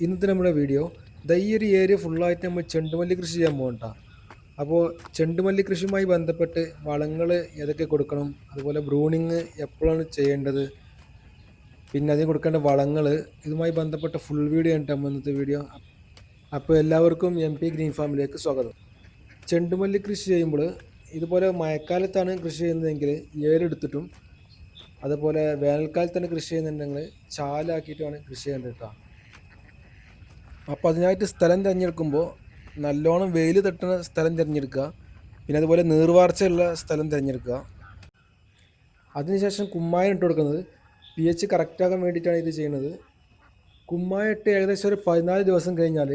ഇന്നത്തെ നമ്മുടെ വീഡിയോ ഈ ഒരു ഏരിയ ഫുള്ളായിട്ട് നമ്മൾ ചെണ്ടുമല്ലി കൃഷി ചെയ്യാൻ പോകണ്ട അപ്പോൾ ചെണ്ടുമല്ലി കൃഷിയുമായി ബന്ധപ്പെട്ട് വളങ്ങൾ ഏതൊക്കെ കൊടുക്കണം അതുപോലെ ബ്രൂണിങ് എപ്പോഴാണ് ചെയ്യേണ്ടത് പിന്നെ അതിന് കൊടുക്കേണ്ട വളങ്ങൾ ഇതുമായി ബന്ധപ്പെട്ട ഫുൾ വീഡിയോ ആണ് നമ്മൾ ഇന്നത്തെ വീഡിയോ അപ്പോൾ എല്ലാവർക്കും എം പി ഗ്രീൻ ഫാമിലേക്ക് സ്വാഗതം. ചെണ്ടുമല്ലി കൃഷി ചെയ്യുമ്പോൾ ഇതുപോലെ മഴക്കാലത്താണ് കൃഷി ചെയ്യുന്നതെങ്കിൽ ഏരെടുത്തിട്ടും അതുപോലെ വേനൽക്കാലത്താണ് കൃഷി ചെയ്യുന്നുണ്ടെങ്കിൽ ചാലാക്കിയിട്ടുമാണ് കൃഷി ചെയ്യേണ്ടത് കേട്ടോ അപ്പോൾ അതിനായിട്ട് സ്ഥലം തിരഞ്ഞെടുക്കുമ്പോൾ നല്ലോണം വെയിൽ തട്ടുന്ന സ്ഥലം തിരഞ്ഞെടുക്കുക. പിന്നെ അതുപോലെ നീർവാർച്ചയുള്ള സ്ഥലം തിരഞ്ഞെടുക്കുക. അതിനുശേഷം കുമ്മായം ഇട്ട് കൊടുക്കുന്നത് പി എച്ച് കറക്റ്റാകാൻ വേണ്ടിയിട്ടാണ് ഇത് ചെയ്യുന്നത്. കുമ്മായം ഇട്ട് ഏകദേശം ഒരു പതിനാല് ദിവസം കഴിഞ്ഞാൽ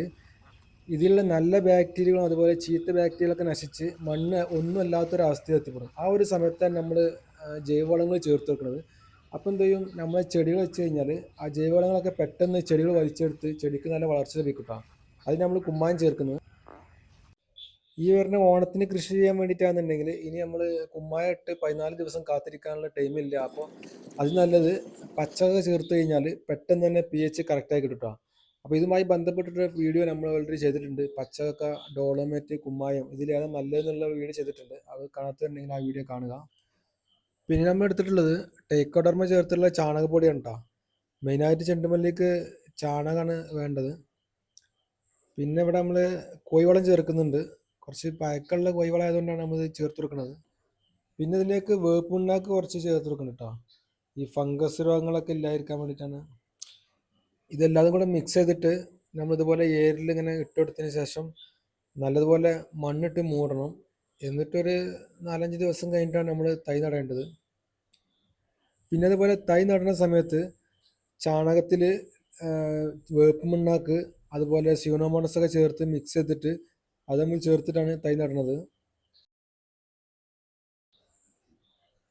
ഇതിലുള്ള നല്ല ബാക്ടീരിയകളും അതുപോലെ ചീത്ത ബാക്ടീരിയകളൊക്കെ നശിച്ച് മണ്ണ് ഒന്നും അല്ലാത്തൊരവസ്ഥയിൽ എത്തിപ്പെടും. ആ ഒരു സമയത്താണ് നമ്മൾ ജൈവവളങ്ങൾ ചേർത്ത് വെക്കുന്നത്. അപ്പോൾ എന്ത് ചെയ്യും? നമ്മൾ ചെടികൾ വെച്ച് കഴിഞ്ഞാൽ ആ ജൈവവളങ്ങളൊക്കെ പെട്ടെന്ന് ചെടികൾ വലിച്ചെടുത്ത് ചെടിക്ക് നല്ല വളർച്ച ലഭിക്കും കേട്ടോ അതിന് നമ്മൾ കുമ്മായം ചേർക്കുന്നത് ഈ വരുന്ന ഓണത്തിന് കൃഷി ചെയ്യാൻ വേണ്ടിയിട്ടാണെന്നുണ്ടെങ്കിൽ ഇനി നമ്മൾ കുമ്മായം ഇട്ട് പതിനാല് ദിവസം കാത്തിരിക്കാനുള്ള ടൈമില്ല അപ്പോൾ അത് നല്ലത് പച്ചക ചേർത്ത് കഴിഞ്ഞാൽ പെട്ടെന്ന് തന്നെ പി എച്ച് കറക്റ്റായി കിട്ടും കേട്ടോ അപ്പോൾ ഇതുമായി ബന്ധപ്പെട്ടിട്ട് വീഡിയോ നമ്മൾ ഓൾറെഡി ചെയ്തിട്ടുണ്ട്. പച്ചക ഡോളമേറ്റ് കുമ്മായം ഇതിലേതാണ് നല്ലതെന്നുള്ള വീഡിയോ ചെയ്തിട്ടുണ്ട്. അത് കാണാത്തുണ്ടെങ്കിൽ ആ വീഡിയോ കാണുക. പിന്നെ നമ്മൾ എടുത്തിട്ടുള്ളത് ടേക്കോഡർമ ചേർത്തുള്ള ചാണകപ്പൊടിയാണ് കേട്ടോ മെയിനായിട്ട് ചെണ്ടുമല്ലിക്ക് ചാണകമാണ് വേണ്ടത്. പിന്നെ ഇവിടെ നമ്മൾ കോഴിവളം ചേർക്കുന്നുണ്ട്. കുറച്ച് പഴക്കമുള്ള കോഴിവളം ആയതുകൊണ്ടാണ് നമ്മൾ ചേർത്ത് കൊടുക്കുന്നത്. പിന്നെ ഇതിലേക്ക് വേപ്പുണ്ണാക്ക് കുറച്ച് ചേർത്ത് കൊടുക്കണം കേട്ടോ ഈ ഫംഗസ് രോഗങ്ങളൊക്കെ ഇല്ലായിരിക്കാൻ വേണ്ടിയിട്ടാണ്. ഇതെല്ലാം കൂടെ മിക്സ് ചെയ്തിട്ട് നമ്മൾ ഇതുപോലെ ഏരിൽ ഇങ്ങനെ ഇട്ട് ശേഷം നല്ലതുപോലെ മണ്ണിട്ട് മൂടണം. എന്നിട്ടൊരു നാലഞ്ച് ദിവസം കഴിഞ്ഞിട്ടാണ് നമ്മൾ തൈ നടേണ്ടത്. പിന്നെ അതുപോലെ തൈ നടുന്ന സമയത്ത് ചാണകത്തിൽ വേപ്പ് മണ്ണാക്ക് അതുപോലെ സ്യൂണോമോണസ് ഒക്കെ ചേർത്ത് മിക്സ് ചെയ്തിട്ട് അത് നമ്മൾ ചേർത്തിട്ടാണ് തൈ നടണത്.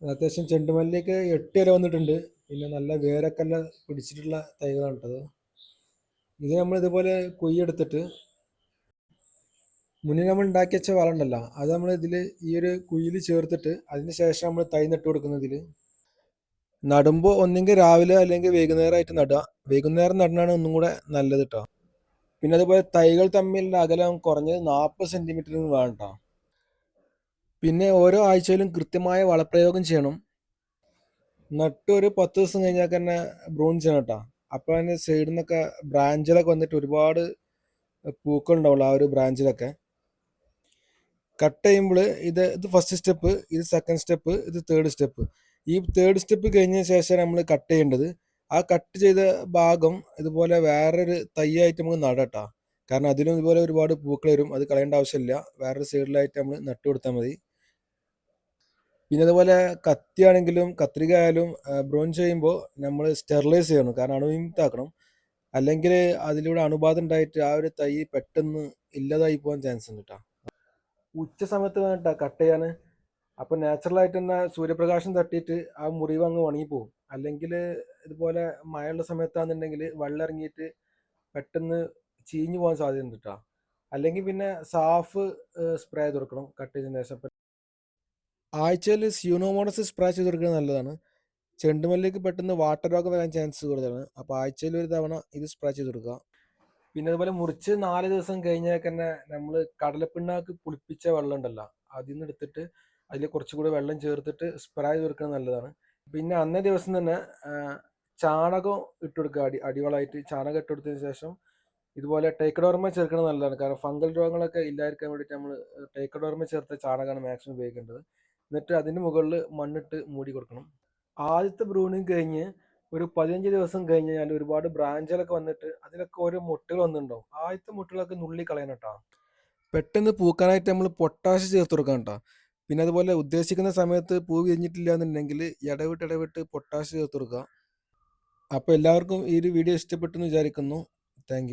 അത്യാവശ്യം ചെണ്ടുമല്ലിയൊക്കെ എട്ട് ഇല വന്നിട്ടുണ്ട്. പിന്നെ നല്ല വേരൊക്കെ പിടിച്ചിട്ടുള്ള തൈകളാണ് കേട്ടത്. ഇത് നമ്മൾ ഇതുപോലെ കുയ്യെടുത്തിട്ട് മുന്നേ നമ്മൾ ഉണ്ടാക്കി വെച്ച വളം ഉണ്ടല്ലോ അത് നമ്മൾ ഇതിൽ ഈ ഒരു കുയിൽ ചേർത്തിട്ട് അതിന് ശേഷം നമ്മൾ തൈ നട്ട് കൊടുക്കുന്നതിൽ നടുമ്പോൾ ഒന്നെങ്കിൽ രാവിലെ അല്ലെങ്കിൽ വൈകുന്നേരമായിട്ട് നടുക. വൈകുന്നേരം നടനാണ് ഒന്നും കൂടെ നല്ലത് കേട്ടോ പിന്നെ അതുപോലെ തൈകൾ തമ്മിലുള്ള അകലം കുറഞ്ഞത് നാൽപ്പത് സെന്റിമീറ്റർ വേണം കേട്ടോ പിന്നെ ഓരോ ആഴ്ചയിലും കൃത്യമായ വളപ്രയോഗം ചെയ്യണം. നട്ട് ഒരു പത്ത് ദിവസം കഴിഞ്ഞാൽ തന്നെ ബ്രൂൺ ചെയ്യണം കേട്ടോ അപ്പോൾ അതിന്റെ സൈഡിൽ നിന്നൊക്കെ ബ്രാഞ്ചിലൊക്കെ വന്നിട്ട് ഒരുപാട് പൂക്കൾ ഉണ്ടാവുള്ളൂ ആ ഒരു ബ്രാഞ്ചിലൊക്കെ. കട്ട് ചെയ്യുമ്പോൾ ഇത് ഇത് ഫസ്റ്റ് സ്റ്റെപ്പ് ഇത് സെക്കൻഡ് സ്റ്റെപ്പ് ഇത് തേർഡ് സ്റ്റെപ്പ് ഈ തേർഡ് സ്റ്റെപ്പ് കഴിഞ്ഞ ശേഷം നമ്മൾ കട്ട് ചെയ്യേണ്ടത് ആ കട്ട് ചെയ്ത ഭാഗം ഇതുപോലെ വേറൊരു തൈയായിട്ട് നമുക്ക് നടട്ടാ കാരണം അതിലും ഇതുപോലെ ഒരുപാട് പൂക്കൾ വരും അത് കളയേണ്ട ആവശ്യമില്ല. വേറൊരു സൈഡിലായിട്ട് നമ്മൾ നട്ടു കൊടുത്താൽ മതി. പിന്നെ അതുപോലെ കത്തിയാണെങ്കിലും കത്രിക ആയാലും ബ്രോൺ ചെയ്യുമ്പോൾ നമ്മൾ സ്റ്റെറിലൈസ് ചെയ്യണം. കാരണം അണുവിമുക്താക്കണം അല്ലെങ്കിൽ അതിലൂടെ അണുബാധ ഉണ്ടായിട്ട് ആ ഒരു തൈ പെട്ടെന്ന് ഇല്ലാതായി പോകാൻ ചാൻസ് ഉണ്ട് കേട്ടോ ഉച്ച സമയത്ത് വേണ്ട കട്ട് ചെയ്യാൻ അപ്പോൾ നാച്ചുറലായിട്ട് തന്നെ സൂര്യപ്രകാശം തട്ടിയിട്ട് ആ മുറിവ് അങ്ങ് ഉണങ്ങി പോകും അല്ലെങ്കിൽ ഇതുപോലെ മഴയുള്ള സമയത്താണെന്നുണ്ടെങ്കിൽ വെള്ളം ഇറങ്ങിയിട്ട് പെട്ടെന്ന് ചീഞ്ഞു പോകാൻ സാധ്യതയുണ്ട് കേട്ടോ അല്ലെങ്കിൽ പിന്നെ സാഫ് സ്പ്രേ ചെയ്ത് കൊടുക്കണം കട്ട് ചെയ്തതിന് ശേഷം. ആഴ്ചയിൽ സ്യൂണോമോണസ് സ്പ്രേ ചെയ്ത് കൊടുക്കുന്നത് നല്ലതാണ്. ചെണ്ടുമല്ലിക്ക് പെട്ടെന്ന് വാട്ടർ രോഗം വരാൻ ചാൻസ് കൂടുതലാണ്. അപ്പോൾ ആഴ്ചയിൽ ഒരു തവണ ഇത് സ്പ്രേ ചെയ്ത് കൊടുക്കുക. പിന്നെ അതുപോലെ മുറിച്ച് നാല് ദിവസം കഴിഞ്ഞാൽ തന്നെ നമ്മൾ കടലപ്പിണ്ണാക്ക് പുളിപ്പിച്ച വെള്ളം ഉണ്ടല്ലോ അതിൽ നിന്ന് എടുത്തിട്ട് അതിൽ കുറച്ചുകൂടി വെള്ളം ചേർത്തിട്ട് സ്പ്രേ ചെയ്ത് കൊടുക്കുന്നത് നല്ലതാണ്. പിന്നെ അന്നേ ദിവസം തന്നെ ചാണകം ഇട്ട് കൊടുക്കുക അടി അടിവളമായിട്ട് ചാണകം ഇട്ട് കൊടുത്തതിന് ശേഷം ഇതുപോലെ ടേക്കഡോർമ ചേർക്കുന്നത് നല്ലതാണ്. കാരണം ഫംഗൽ രോഗങ്ങളൊക്കെ ഇല്ലാതിരിക്കാൻ വേണ്ടിയിട്ട് നമ്മൾ ടേക്കഡോർമ ചേർത്ത ചാണകമാണ് മാക്സിമം ഉപയോഗിക്കേണ്ടത്. എന്നിട്ട് അതിന് മുകളിൽ മണ്ണിട്ട് മൂടി കൊടുക്കണം. ആദ്യത്തെ ബ്രൂണിങ് കഴിഞ്ഞ് ഒരു പതിനഞ്ച് ദിവസം കഴിഞ്ഞ് കഴിഞ്ഞാൽ ഒരുപാട് ബ്രാഞ്ചുകളൊക്കെ വന്നിട്ട് അതിലൊക്കെ ഓരോ മുട്ടുകൾ വന്നിട്ടുണ്ടാവും. ആദ്യത്തെ മുട്ടുകളൊക്കെ നുള്ളി കളയണം കേട്ടോ പെട്ടെന്ന് പൂക്കാനായിട്ട് നമ്മൾ പൊട്ടാഷ് ചേർത്ത് കൊടുക്കണം കേട്ടോ പിന്നെ അതുപോലെ ഉദ്ദേശിക്കുന്ന സമയത്ത് പൂ വിരിഞ്ഞിട്ടില്ല എന്നുണ്ടെങ്കിൽ ഇടവിട്ട് ഇടവിട്ട് പൊട്ടാഷ് ചേർത്ത് കൊടുക്കുക. അപ്പോൾ എല്ലാവർക്കും ഈ ഒരു വീഡിയോ ഇഷ്ടപ്പെട്ടെന്ന് വിചാരിക്കുന്നു. താങ്ക്